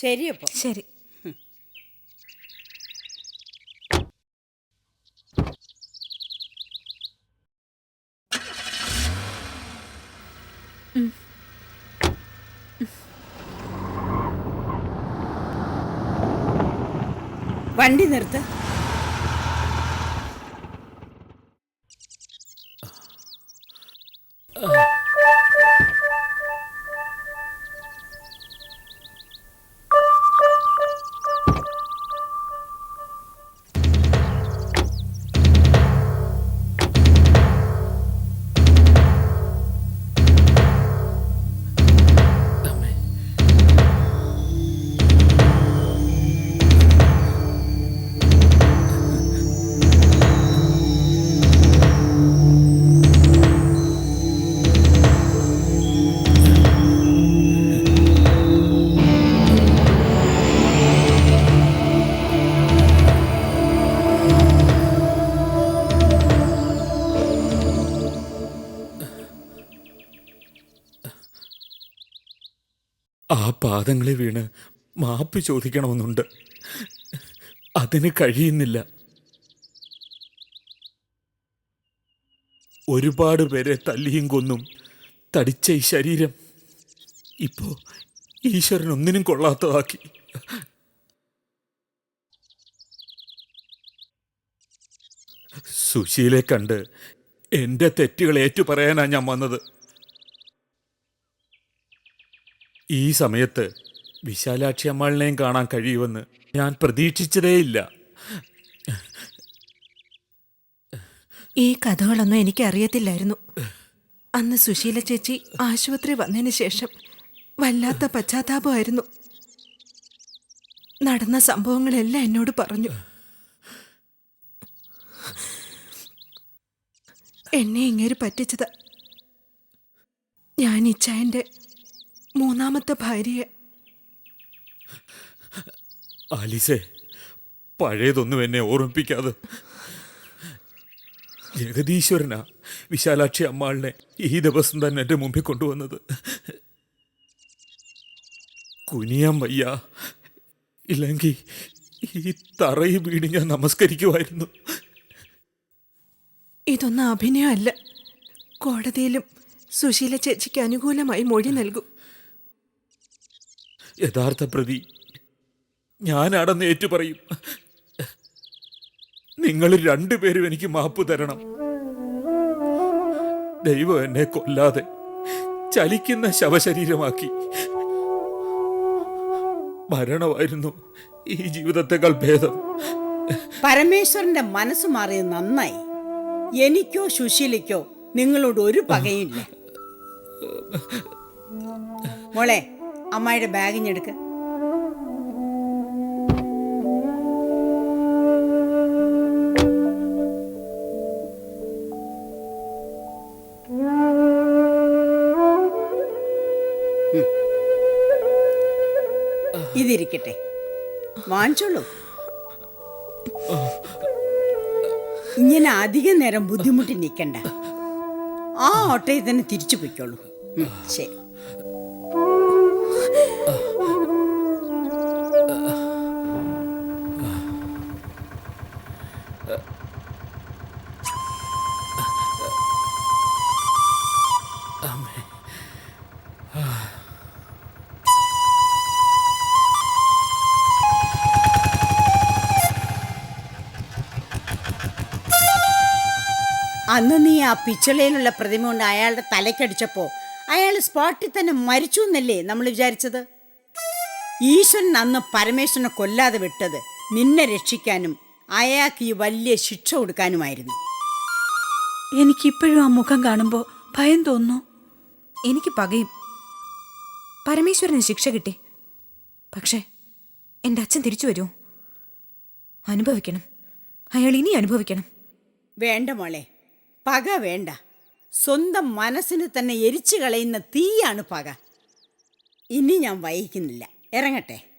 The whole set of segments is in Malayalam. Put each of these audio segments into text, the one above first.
ശരിയപ്പോ ശരി. വണ്ടി നിർത്ത്. പാദങ്ങളിൽ വീണ് മാപ്പ് ചോദിക്കണമെന്നുണ്ട്. അതിന് കഴിയുന്നില്ല. ഒരുപാട് പേരെ തല്ലിയും കൊന്നും തടിച്ച ഈ ശരീരം ഇപ്പോ ഈശ്വരൻ ഒന്നിനും കൊള്ളാത്തതാക്കി. സുശീലെ കണ്ട് എന്റെ തെറ്റുകൾ ഏറ്റു പറയാനാ ഞാൻ വന്നത്. ഈ സമയത്ത് വിശാലാക്ഷി അമ്മാളിനെയും കാണാൻ കഴിയുമെന്ന് ഞാൻ പ്രതീക്ഷിച്ചതേയില്ല. ഈ കഥകളൊന്നും എനിക്ക് അറിയത്തില്ലായിരുന്നു അന്ന് സുശീല ചേച്ചി ആശുപത്രി വന്നതിന് ശേഷം വല്ലാത്ത പശ്ചാത്താപമായിരുന്നു. നടന്ന സംഭവങ്ങളെല്ലാം എന്നോട് പറഞ്ഞു. എന്നെ ഇങ്ങേര് പറ്റിച്ചത്. ഞാൻ ഇച്ചായന്റെ മൂന്നാമത്തെ ഭാര്യയെ. ആലിസെ പഴയതൊന്നും എന്നെ ഓർമ്മിപ്പിക്കാതെ. ജഗദീശ്വരനാ വിശാലാക്ഷി അമ്മാളിനെ ഈ ദിവസം തന്നെ എന്റെ മുമ്പിൽ കൊണ്ടുവന്നത്. കുനിയാൻ വയ്യ. ഇല്ലെങ്കിൽ ഈ തറയിൽ വീട് ഞാൻ നമസ്കരിക്കുമായിരുന്നു. ഇതൊന്നും അഭിനയമല്ല. കോടതിയിലും സുശീല ചേച്ചിക്ക് അനുകൂലമായി മൊഴി നൽകും. യഥാർത്ഥ പ്രതി. ഞാനാണെന്ന് ഏറ്റുപറയും നിങ്ങൾ രണ്ടുപേരും എനിക്ക് മാപ്പ് തരണം. ദൈവം എന്നെ കൊല്ലാതെ ചലിക്കുന്ന ശവശരീരമാക്കി. മരണമായിരുന്നു ഈ ജീവിതത്തെക്കാൾ ഭേദം. പരമേശ്വരന്റെ മനസ്സ് മാറിയ നന്നായി. എനിക്കോ സുശീലയ്ക്കോ നിങ്ങളോട് ഒരു പകയില്ല മോളെ അമ്മായിയുടെ ബാഗിഞ്ഞെടുക്ക്. ഇതിരിക്കട്ടെ. വാങ്ങിച്ചോളൂ. ഇങ്ങനെ അധിക നേരം ബുദ്ധിമുട്ടി നിൽക്കണ്ട. ആ ഓട്ടയിൽ തന്നെ തിരിച്ചു പോയിക്കോളൂ. ശരി. അന്ന് നീ ആ പിച്ചളയിലുള്ള പ്രതിമ കൊണ്ട് അയാളുടെ തലയ്ക്കടിച്ചപ്പോ അയാൾ സ്പോട്ടിൽ തന്നെ മരിച്ചു എന്നല്ലേ നമ്മൾ വിചാരിച്ചത്? ഈശ്വരൻ അന്ന് പരമേശ്വരനെ കൊല്ലാതെ വിട്ടത് നിന്നെ രക്ഷിക്കാനും അയാൾക്ക് ഈ വലിയ ശിക്ഷ കൊടുക്കാനുമായിരുന്നു. എനിക്കിപ്പോഴും ആ മുഖം കാണുമ്പോൾ ഭയം തോന്നുന്നു. എനിക്ക് പകയും. പരമേശ്വരന് ശിക്ഷ കിട്ടി. പക്ഷേ എന്റെ അച്ഛൻ തിരിച്ചു വരുമോ അനുഭവിക്കണം. അയാൾ ഇനി അനുഭവിക്കണം. വേണ്ട മോളെ. പക വേണ്ട. സ്വന്തം മനസ്സിന് തന്നെ എരിച്ചു കളയുന്ന തീയാണ് പക. ഇനി ഞാൻ വൈകുന്നില്ല ഇറങ്ങട്ടെ.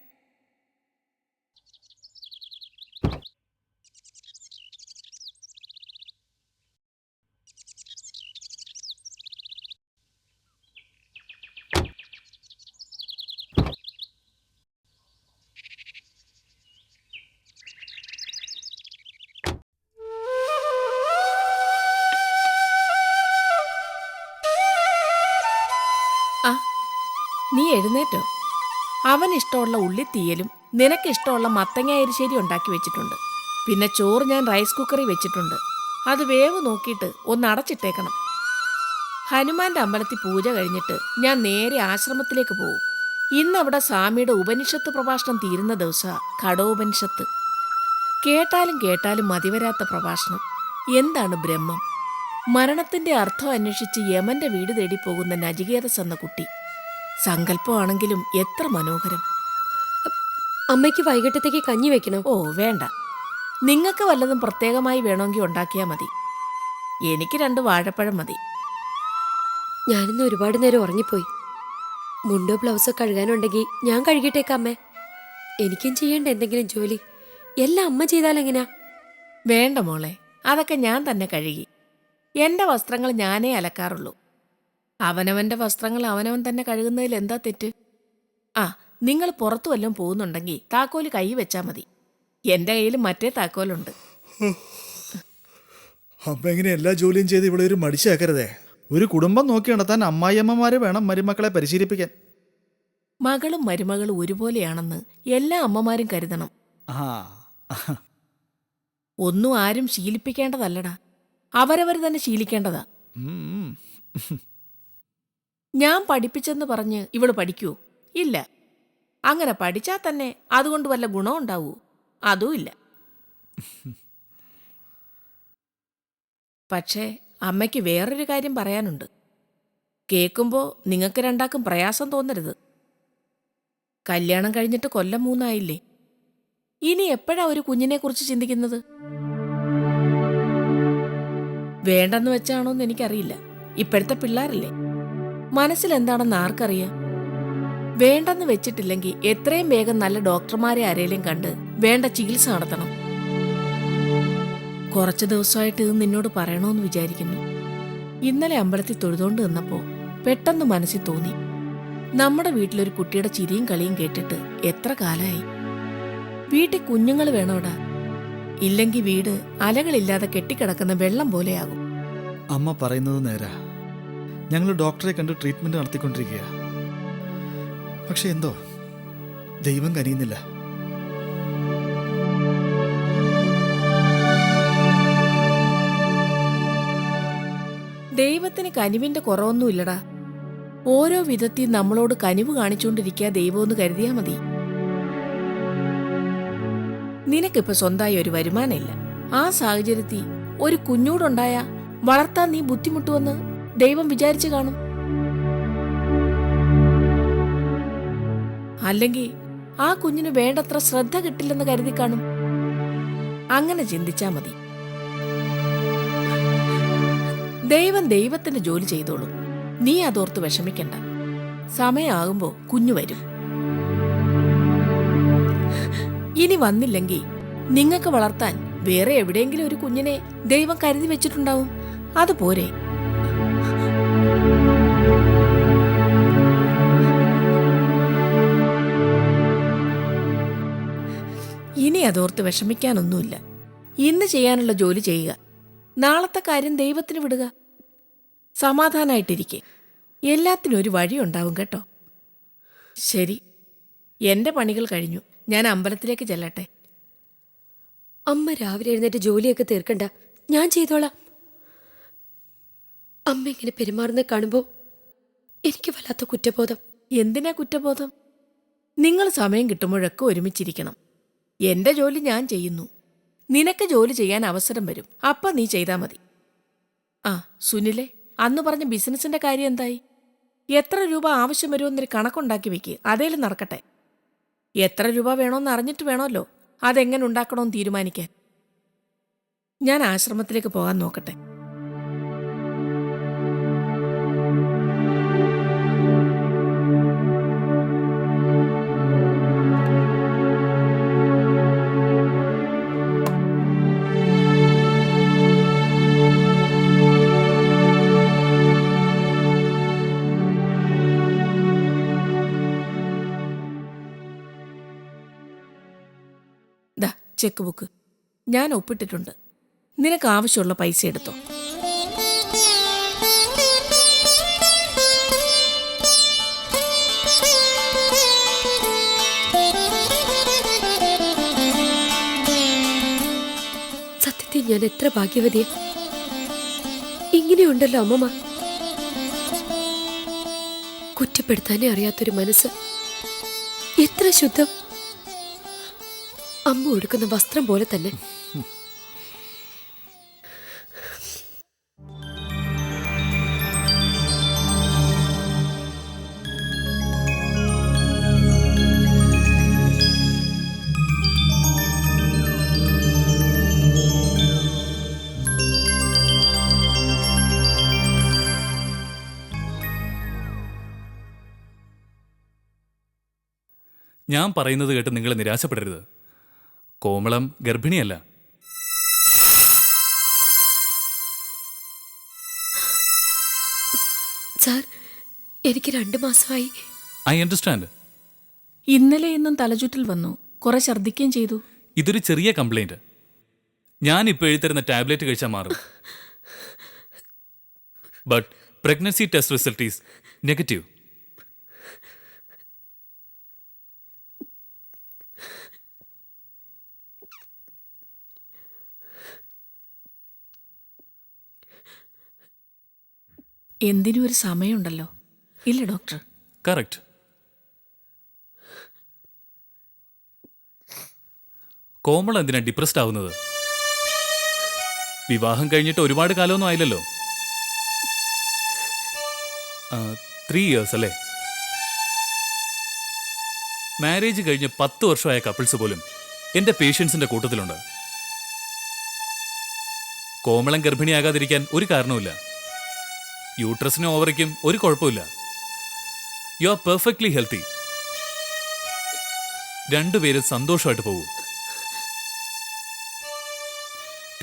എഴുന്നേറ്റോ. അവൻ ഇഷ്ടമുള്ള ഉള്ളിത്തീയലും നിനക്ക് ഇഷ്ടമുള്ള മത്തങ്ങ എരിശ്ശേരി ഉണ്ടാക്കി വെച്ചിട്ടുണ്ട്. പിന്നെ ചോറ് ഞാൻ റൈസ് കുക്കറിൽ വെച്ചിട്ടുണ്ട്. അത് വേവ് നോക്കിയിട്ട് ഒന്ന് അടച്ചിട്ടേക്കണം. ഹനുമാന്റെ അമ്പലത്തിൽ പൂജ കഴിഞ്ഞിട്ട് ഞാൻ നേരെ ആശ്രമത്തിലേക്ക് പോകും ഇന്നവിടെ സ്വാമിയുടെ ഉപനിഷത്ത് പ്രഭാഷണം തീരുന്ന ദിവസ കടോപനിഷത്ത് കേട്ടാലും കേട്ടാലും മതിവരാത്ത പ്രഭാഷണം. എന്താണ് ബ്രഹ്മം? മരണത്തിന്റെ അർത്ഥം അന്വേഷിച്ച് യമന്റെ വീട് തേടി പോകുന്ന നജികേതസ് എന്ന കുട്ടി. സങ്കല്പമാണെങ്കിലും എത്ര മനോഹരം. അമ്മയ്ക്ക് വൈകിട്ടത്തേക്ക് കഞ്ഞി വെക്കണം. ഓ വേണ്ട. നിങ്ങൾക്ക് വല്ലതും പ്രത്യേകമായി വേണമെങ്കിൽ ഉണ്ടാക്കിയാൽ മതി. എനിക്ക് രണ്ട് വാഴപ്പഴം മതി. ഞാനിന്ന് ഒരുപാട് നേരം ഉറങ്ങിപ്പോയി. മുണ്ടോ ബ്ലൗസോ കഴുകാനുണ്ടെങ്കിൽ ഞാൻ കഴുകിട്ടേക്കാം അമ്മേ. എനിക്കും ചെയ്യേണ്ട എന്തെങ്കിലും ജോലി. എല്ലാം അമ്മ ചെയ്താലെങ്ങനാ? വേണ്ട മോളെ അതൊക്കെ ഞാൻ തന്നെ കഴുകി. എന്റെ വസ്ത്രങ്ങൾ ഞാനേ അലക്കാറുള്ളൂ. അവനവന്റെ വസ്ത്രങ്ങൾ അവനവൻ തന്നെ കഴുകുന്നതിൽ എന്താ തെറ്റ്? ആ നിങ്ങൾ പുറത്തു വല്ലതും പോകുന്നുണ്ടെങ്കിൽ താക്കോൽ കൈ വെച്ചാൽ മതി. എന്റെ കയ്യിൽ മറ്റേ താക്കോലുണ്ട്. അമ്മ എങ്ങനെ എല്ലാ ജോലിയും ചെയ്ത് ഇവിടെ ഒരു മടിച്ചാക്കരുതേ ഒരു കുടുംബം നോക്കി നടത്താൻ അമ്മായിയമ്മമാരെ വേണം മരുമക്കളെ പരിശീലിപ്പിക്കാൻ. മകളും മരുമകളും ഒരുപോലെയാണെന്ന് എല്ലാ അമ്മമാരും കരുതണം. ആ. ഒന്നും ആരും ശീലിപ്പിക്കേണ്ടതല്ലടാ. അവരവർ തന്നെ ശീലിക്കേണ്ടതാ. ഉം. ഞാൻ പഠിപ്പിച്ചെന്ന് പറഞ്ഞ് ഇവൾ പഠിക്കൂ ഇല്ല. അങ്ങനെ പഠിച്ചാൽ തന്നെ അതുകൊണ്ട് വല്ല ഗുണം അതും ഇല്ല. പക്ഷേ അമ്മയ്ക്ക് വേറൊരു കാര്യം പറയാനുണ്ട്. കേൾക്കുമ്പോൾ നിങ്ങൾക്ക് രണ്ടാക്കും പ്രയാസം തോന്നരുത്. കല്യാണം കഴിഞ്ഞിട്ട് കൊല്ലം മൂന്നായില്ലേ? ഇനി എപ്പോഴാ ഒരു കുഞ്ഞിനെക്കുറിച്ച് ചിന്തിക്കുന്നത്? വേണ്ടെന്ന് വെച്ചാണോന്ന് എനിക്കറിയില്ല. ഇപ്പോഴത്തെ പിള്ളേരല്ലേ? മനസ്സിലെന്താണെന്ന് ആർക്കറിയാം? വേണ്ടെന്ന് വെച്ചിട്ടില്ലെങ്കിൽ എത്രയും വേഗം നല്ല ഡോക്ടർമാരെ ആരേലും കണ്ട് വേണ്ട ചികിത്സ നടത്തണം. കുറച്ച് ദിവസമായിട്ട് ഇത് നിന്നോട് പറയണമെന്ന് വിചാരിക്കുന്നു. ഇന്നലെ അമ്പലത്തിൽ തൊഴുതോണ്ട് നിന്നപ്പോ പെട്ടെന്ന് മനസ്സിൽ തോന്നി. നമ്മുടെ വീട്ടിലൊരു കുട്ടിയുടെ ചിരിയും കളിയും കേട്ടിട്ട് എത്ര കാലായി? വീട്ടിൽ കുഞ്ഞുങ്ങൾ വേണോടാ? ഇല്ലെങ്കിൽ വീട് അലകളില്ലാതെ കെട്ടിക്കിടക്കുന്ന വെള്ളം പോലെയാകും. അമ്മ പറയുന്നത് നേരാ. ഞങ്ങൾ ഡോക്ടറെ കണ്ട് ട്രീറ്റ്മെന്റ് നടത്തിക്കൊണ്ടിരിക്കുകയാണ് പക്ഷെ എന്തോ? ദൈവം കനിയുന്നില്ല. ദൈവത്തിന് കനിവിന്റെ കുറവൊന്നുമില്ലടാ. ഓരോ വിധത്തിൽ നമ്മളോട് കനിവ് കാണിച്ചുകൊണ്ടിരിക്കുക ദൈവമെന്ന് കരുതിയാ മതി. നിനക്കിപ്പോ സ്വന്തമായി ഒരു വരുമാനമില്ല. ആ സാഹചര്യത്തിൽ ഒരു കുഞ്ഞൂടുണ്ടായ വളർത്താൻ നീ ബുദ്ധിമുട്ടുമെന്ന് ദൈവം വിചാരിച്ചു കാണും. അല്ലെങ്കിൽ ആ കുഞ്ഞിന് വേണ്ടത്ര ശ്രദ്ധ കിട്ടില്ലെന്ന് കരുതി കാണും. അങ്ങനെ ചിന്തിച്ചാ മതി. ദൈവം ദൈവത്തിന് ജോലി ചെയ്തോളൂ. നീ അതോർത്ത് വിഷമിക്കണ്ട. സമയമാകുമ്പോ കുഞ്ഞു വരും. ഇനി വന്നില്ലെങ്കിൽ നിങ്ങൾക്ക് വളർത്താൻ വേറെ എവിടെയെങ്കിലും ഒരു കുഞ്ഞിനെ ദൈവം കരുതി വെച്ചിട്ടുണ്ടാവും. അതുപോരെ ഇനി അതോർത്ത് വിഷമിക്കാനൊന്നുമില്ല. ഇന്ന് ചെയ്യാനുള്ള ജോലി ചെയ്യുക. നാളത്തെ കാര്യം ദൈവത്തിന് വിടുക. സമാധാനായിട്ടിരിക്കെ. എല്ലാത്തിനും ഒരു വഴിയുണ്ടാവും കേട്ടോ. ശരി. എന്റെ പണികൾ കഴിഞ്ഞു. ഞാൻ അമ്പലത്തിലേക്ക് ചെല്ലട്ടെ. അമ്മ രാവിലെ എഴുന്നേറ്റ് ജോലിയൊക്കെ തീർക്കണ്ട. ഞാൻ ചെയ്തോളാം. അമ്മ ഇങ്ങനെ പെരുമാറുന്നത് കാണുമ്പോൾ എനിക്ക് വല്ലാത്ത കുറ്റബോധം. എന്തിനാ കുറ്റബോധം? നിങ്ങൾ സമയം കിട്ടുമ്പോഴൊക്കെ ഒരുമിച്ചിരിക്കണം. എന്റെ ജോലി ഞാൻ ചെയ്യുന്നു. നിനക്ക് ജോലി ചെയ്യാൻ അവസരം വരും. അപ്പ നീ ചെയ്താൽ മതി. ആ സുനിലെ അന്ന് പറഞ്ഞ ബിസിനസിന്റെ കാര്യം എന്തായി? എത്ര രൂപ ആവശ്യം വരുമെന്നൊരു കണക്കുണ്ടാക്കി വെക്ക്. അതേലും നടക്കട്ടെ. എത്ര രൂപ വേണോന്ന് അറിഞ്ഞിട്ട് വേണമല്ലോ. അതെങ്ങനെ ഉണ്ടാക്കണമെന്ന് തീരുമാനിക്കാൻ. ഞാൻ ആശ്രമത്തിലേക്ക് പോകാൻ നോക്കട്ടെ. ചെക്ക് ബുക്ക് ഞാൻ ഒപ്പിട്ടിട്ടുണ്ട്. നിനക്ക് ആവശ്യമുള്ള പൈസ എടുത്തോ. സത്യത്തിൽ ഞാൻ എത്ര ഭാഗ്യവതിയ? ഇങ്ങനെയുണ്ടല്ലോ അമ്മമ്മ. കുറ്റപ്പെടുത്താനേ അറിയാത്തൊരു മനസ്സ്. എത്ര ശുദ്ധം. അമ്മ ഉടുക്കുന്ന വസ്ത്രം പോലെ തന്നെ. ഞാൻ പറയുന്നത് കേട്ട് നിങ്ങൾ നിരാശപ്പെടരുത്. കോമളം ഗർഭിണിയല്ല. സാർ എനിക്ക് രണ്ടു മാസമായി. I understand. ഇന്നലെ ഇന്നും തലചുറ്റൽ വന്നു. കുറെ ഛർദ്ദിക്കുകയും ചെയ്തു. ഇതൊരു ചെറിയ കംപ്ലൈന്റ് ഞാൻ ഇപ്പോൾ എഴുതരുന്ന ടാബ്ലറ്റ് കഴിച്ചാൽ മാറും. But pregnancy test result is negative എന്തിനും ഒരു സമയമുണ്ടല്ലോ. ഇല്ല ഡോക്ടർ. കറക്റ്റ്. കോമൾ എന്തിനാ ഡിപ്രസ്ഡ് ആവുന്നത്? വിവാഹം കഴിഞ്ഞിട്ട് ഒരുപാട് കാലമൊന്നും ആയില്ലല്ലോ. ത്രീ ഇയേഴ്സ് അല്ലേ? മാരേജ് കഴിഞ്ഞ് പത്ത് വർഷമായ കപ്പിൾസ് പോലും എന്റെ പേഷ്യൻസിന്റെ കൂട്ടത്തിലുണ്ട്. കോമളം ഗർഭിണിയാകാതിരിക്കാൻ ഒരു കാരണവുമില്ല. യൂട്രസിനും ഓവറിക്കും ഒരു കുഴപ്പമില്ല. യു ആർ പെർഫെക്റ്റ്ലി ഹെൽത്തി രണ്ടുപേരും സന്തോഷമായിട്ട് പോകൂ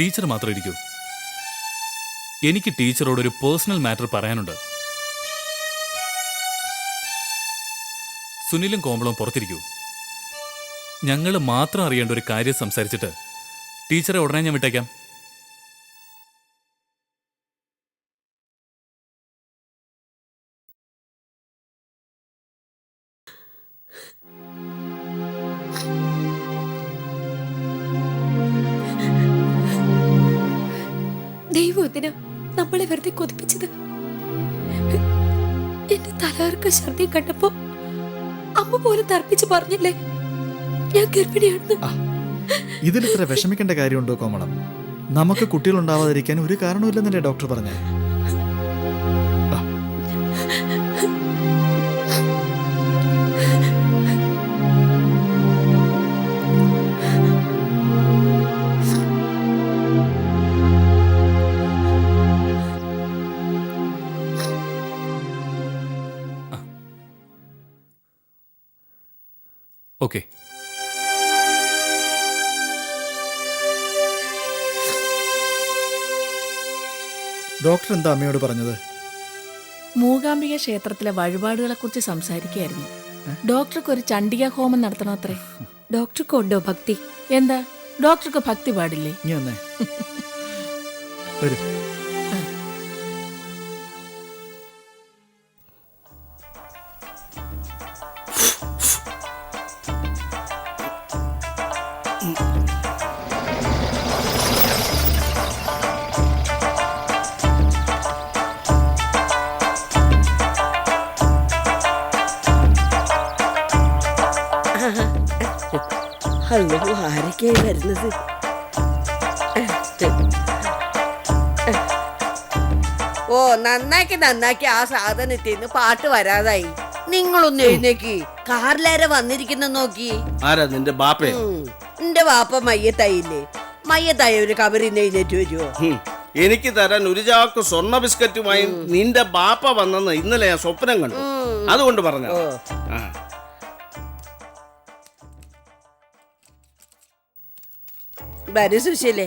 ടീച്ചർ മാത്രം ഇരിക്കൂ. എനിക്ക് ടീച്ചറോട് ഒരു പേഴ്സണൽ മാറ്റർ പറയാനുണ്ട്. സുനിലും കോമളും പുറത്തിരിക്കൂ. ഞങ്ങൾ മാത്രം അറിയേണ്ട ഒരു കാര്യം സംസാരിച്ചിട്ട് ടീച്ചറെ ഉടനെ ഞാൻ വിട്ടേക്കാം. നമ്മളെ വെറുതെ കൊതിപ്പിച്ചത്? എന്റെ തലകർക്ക് ഛർദി കണ്ടപ്പോ അമ്മ പോലും തർപ്പിച്ച് പറഞ്ഞില്ലേ? ഞാൻ ഗർഭിണിയാണെന്ന്. ഇതിലിത്ര വിഷമിക്കേണ്ട കാര്യമുണ്ടോ കോമളം? നമുക്ക് കുട്ടികൾ ഉണ്ടാവാതിരിക്കാൻ ഒരു കാരണമില്ലെന്നല്ലേ ഡോക്ടർ പറഞ്ഞേ? ഓക്കെ. ഡോക്ടർ എന്താ അമ്മയോട് പറഞ്ഞത്? മൂകാംബിക ക്ഷേത്രത്തിലെ വഴിപാടുകളെക്കുറിച്ച് സംസാരിക്കുകയായിരുന്നു. ഡോക്ടർക്ക് ഒരു ചണ്ഡിക ഹോമം നടത്തണത്രേ ഡോക്ടർക്ക് ഉണ്ടോ ഭക്തി? എന്താ? ഡോക്ടർക്ക് ഭക്തി പാടില്ലേ? വരും. ഹലോ ആരൊക്കെയായി വരുന്നത്? ഓ നന്നാക്കി നന്നാക്കി ആ സാധനത്തിൽ നിന്ന് പാട്ട് വരാതായി. നിങ്ങളൊന്ന് എഴുന്നേക്ക്. കാറിലേറെ വന്നിരിക്കുന്ന നോക്കി. ആരാ നിന്റെ ബാപ്പേ. നിന്റെ ബാപ്പ മയ്യത്തായില്ലേ. മയ്യത്തായ ഒരു കബറിന്ന് എഴുന്നേറ്റ് വരുമോ. എനിക്ക് തരാൻ ഒരു ചാക്ക് സ്വർണ ബിസ്ക്കറ്റുമായി നിന്റെ ബാപ്പ വന്നെന്ന് ഇന്നലെ ഞാൻ സ്വപ്നം കണ്ടു. അതുകൊണ്ട് പറഞ്ഞു വരൂ സുശീലേ.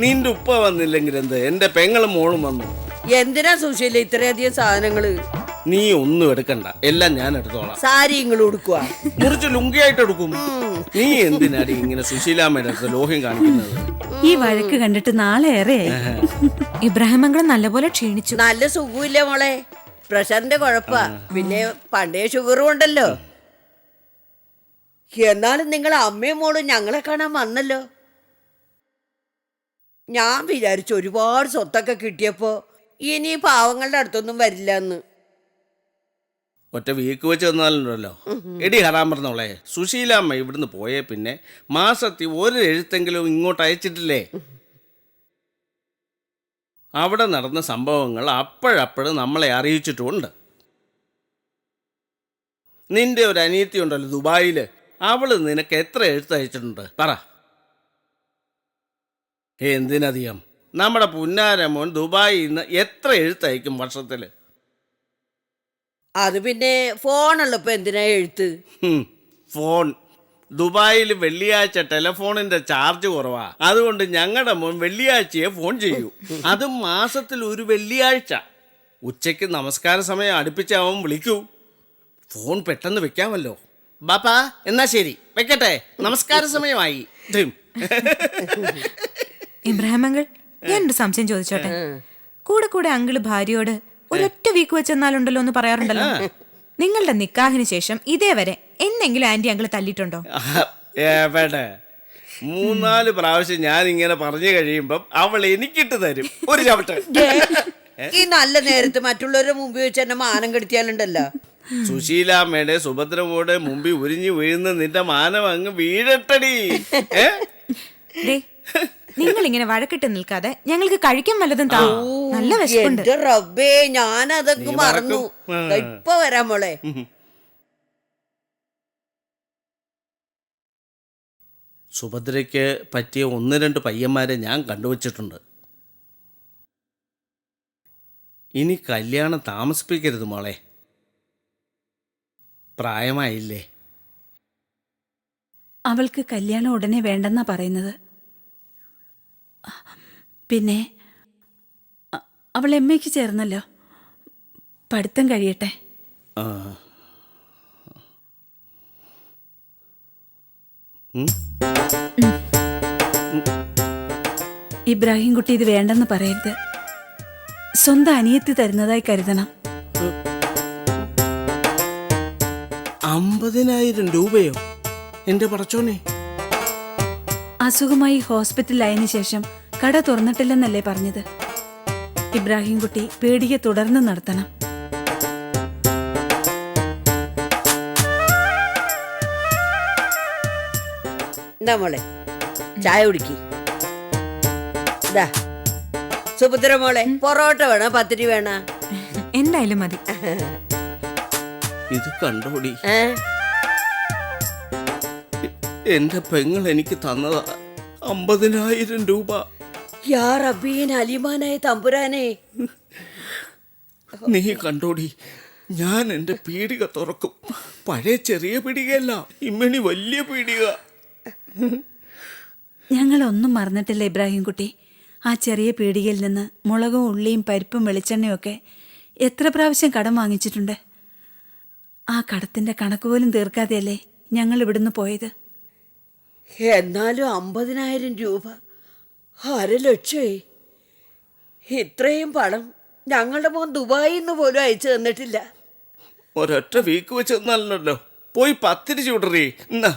നിന്റെ ഉപ്പ വന്നില്ലെങ്കിൽ എന്ത്? എന്റെ പെങ്ങളും മോളും വന്നു. എന്തിനാ സുശീല ഇത്രയധികം സാധനങ്ങൾ? നീ ഒന്നും എടുക്കണ്ട. എല്ലാം ഞാൻ എടുത്തോളാം. സാരി ഇങ്ങൾ കൊടുക്കുക മുറിച്ച് ലുങ്കിയായിട്ട് എടുക്കും. നീ എന്തിനാടി ഇങ്ങനെ സുശീലാമ്മയുടെ അടുത്ത് ലോഹ്യം കാണിക്കുന്നത്? ഈ വഴക്ക് കണ്ടിട്ട് നാളെ ഏറെ ഇബ്രാഹിം നല്ലപോലെ ക്ഷീണിച്ചു. നല്ല സുഖമില്ല മോളെ? പ്രഷറിന്റെ കുഴപ്പാ. പിന്നെ പണ്ടേ ഷുഗറും ഉണ്ടല്ലോ. എന്നാലും നിങ്ങൾ അമ്മയും മോളും ഞങ്ങളെ കാണാൻ വന്നല്ലോ. ഞാൻ വിചാരിച്ചു ഒരുപാട് സ്വത്തൊക്കെ കിട്ടിയപ്പോ ഇനി പാവങ്ങളുടെ അടുത്തൊന്നും വരില്ല എന്ന് ഒറ്റ വീക്ക് വെച്ച് വന്നാലുണ്ടല്ലോ. എടി ഹറാൻ പറഞ്ഞോളെ സുശീലാമ്മ ഇവിടുന്ന് പോയേ പിന്നെ മാസത്തിൽ ഒരു എഴുത്തെങ്കിലും ഇങ്ങോട്ട് അയച്ചിട്ടില്ലേ? അവിടെ നടന്ന സംഭവങ്ങൾ അപ്പോഴപ്പോഴും നമ്മളെ അറിയിച്ചിട്ടുമുണ്ട് നിന്റെ ഒരു അനിയത്തി ഉണ്ടല്ലോ ദുബായിൽ അവൾ നിനക്ക് എത്ര എഴുത്തയച്ചിട്ടുണ്ട് പറ. എന്തിനധികം? നമ്മുടെ പുന്നാരമോൻ ദുബായിൽ നിന്ന് എത്ര എഴുത്തയക്കും വർഷത്തിൽ അത് പിന്നെ ഫോണുള്ളപ്പോ എന്തിനാ എഴുത്ത്? ഫോൺ. ദുബായിൽ വെള്ളിയാഴ്ച ടെലിഫോണിന്റെ ചാർജ് കുറവാ. അതുകൊണ്ട് ഞങ്ങളുടെ മോൻ വെള്ളിയാഴ്ചയെ ഫോൺ ചെയ്യൂ. അതും മാസത്തിൽ ഒരു വെള്ളിയാഴ്ച. ഉച്ചയ്ക്ക് നമസ്കാര സമയം അടുപ്പിച്ച് അവൻ വിളിക്കൂ. ഫോൺ പെട്ടെന്ന് വെക്കാമല്ലോ. ബാപ്പാ എന്നാ ശരി. വെക്കട്ടെ. നമസ്കാര സമയമായി. ഇബ്രാഹിമങ്ങൾ ഇബ്രാഹിം അങ്കിൾ ഞാനൊരു സംശയം ചോദിച്ചോട്ടെ? കൂടെ കൂടെ അങ്കിൾ ഭാര്യയോട് ഒരൊറ്റ വീക്ക് വെച്ചെന്നാലുണ്ടല്ലോ എന്ന് പറയാറുണ്ടല്ലോ. നിങ്ങളുടെ നിക്കാഹിന് ശേഷം ഇതേവരെ എന്നെങ്കിലും ആന്റി അങ്കിൾ തല്ലിയിട്ടുണ്ടോ? എവിടെ? മൂന്നാൽ പ്രാവശ്യം ഞാൻ ഇങ്ങനെ പറഞ്ഞു കഴിയുമ്പം അവൾ എനിക്കിട്ട് തരും. ഒരു ചവിട്ട്. ഈ നല്ല നേരത്ത് മറ്റുള്ളവരുടെ മുമ്പിൽ വെച്ച് എന്നെ മാനം കെടുത്തിയാലുണ്ടല്ലോ. സുശീലാമ്മയുടെ സുഭദ്രമോടെ മുമ്പിൽ ഉരിഞ്ഞു വീഴുന്ന നിന്റെ മാനം അങ്ങ് വീഴട്ടടി. നിങ്ങൾ ഇങ്ങനെ വഴക്കിട്ട് നിൽക്കാതെ ഞങ്ങൾക്ക് കഴിക്കാൻ വല്ലതും താ. നല്ല വിശപ്പുണ്ട്. റബ്ബേ ഞാൻ അതൊക്കെ മറന്നു. ഇപ്പൊ വരാം മോളെ. സുഭദ്രയ്ക്ക് പറ്റിയ ഒന്ന് രണ്ട് പയ്യന്മാരെ ഞാൻ കണ്ടുവച്ചിട്ടുണ്ട്. ഇനി കല്യാണം താമസിപ്പിക്കരുത് മോളെ. പ്രായമായില്ലേ? അവൾക്ക് കല്യാണം ഉടനെ വേണ്ടെന്നാ പറയുന്നത്. പിന്നെ അവൾ എം എക്ക് ചേർന്നല്ലോ. പഠിത്തം കഴിയട്ടെ. ആ. ഇബ്രാഹിം കുട്ടി ഇത് വേണ്ടെന്ന് പറയരുത്. സ്വന്തം അനിയത്തി തരുന്നതായി കരുതണം. അമ്പതിനായിരം രൂപയോ? എന്റെ പടച്ചോനെ. അസുഖമായി ഹോസ്പിറ്റലിലായതിനു ശേഷം കട തുറന്നിട്ടില്ലെന്നല്ലേ പറഞ്ഞത്? ഇബ്രാഹിം കുട്ടി പേടിയെ തുടർന്ന് നടത്തണം. എന്താ മോളെ ചായ കുടിക്കി. ഇതാ. സുഭദ്ര മോളെ പൊറോട്ട വേണോ? പത്തിരി വേണോ? എന്തായാലും മതി. ഇത് കണ്ടോടി. ഏ? എന്റെ പെങ്ങൾ എനിക്ക് തന്നതാ. അമ്പതിനായിരം രൂപ. യാ റബ്ബീൻ അലിമാനായ തമ്പുരാനെ. നീ കണ്ടോടി ഞാൻ എന്റെ പീടിക തുറക്കും. പഴയ ചെറിയ പീടികയല്ല ഇമ്മണി വലിയ പീടിക. ഞങ്ങളൊന്നും മറന്നിട്ടില്ല ഇബ്രാഹിം കുട്ടി ആ ചെറിയ പീടികയിൽ നിന്ന് മുളകും ഉള്ളിയും പരിപ്പും വെളിച്ചെണ്ണയൊക്കെ എത്ര പ്രാവശ്യം കടം വാങ്ങിച്ചിട്ടുണ്ട്? ആ കടത്തിന്റെ കണക്ക് പോലും തീർക്കാതെയല്ലേ ഞങ്ങൾ ഇവിടുന്ന് പോയത്? എന്നാലും അമ്പതിനായിരം രൂപ. അര ലക്ഷേ. ഇത്രയും പണം ഞങ്ങളുടെ മോൻ ദുബായിൽ നിന്ന് പോലും അയച്ചു തന്നിട്ടില്ല. ഒരൊറ്റ വീക്ക് വെച്ച് തന്നല്ലോ പോയി പത്തിരി ചൂടറി. എന്നാ.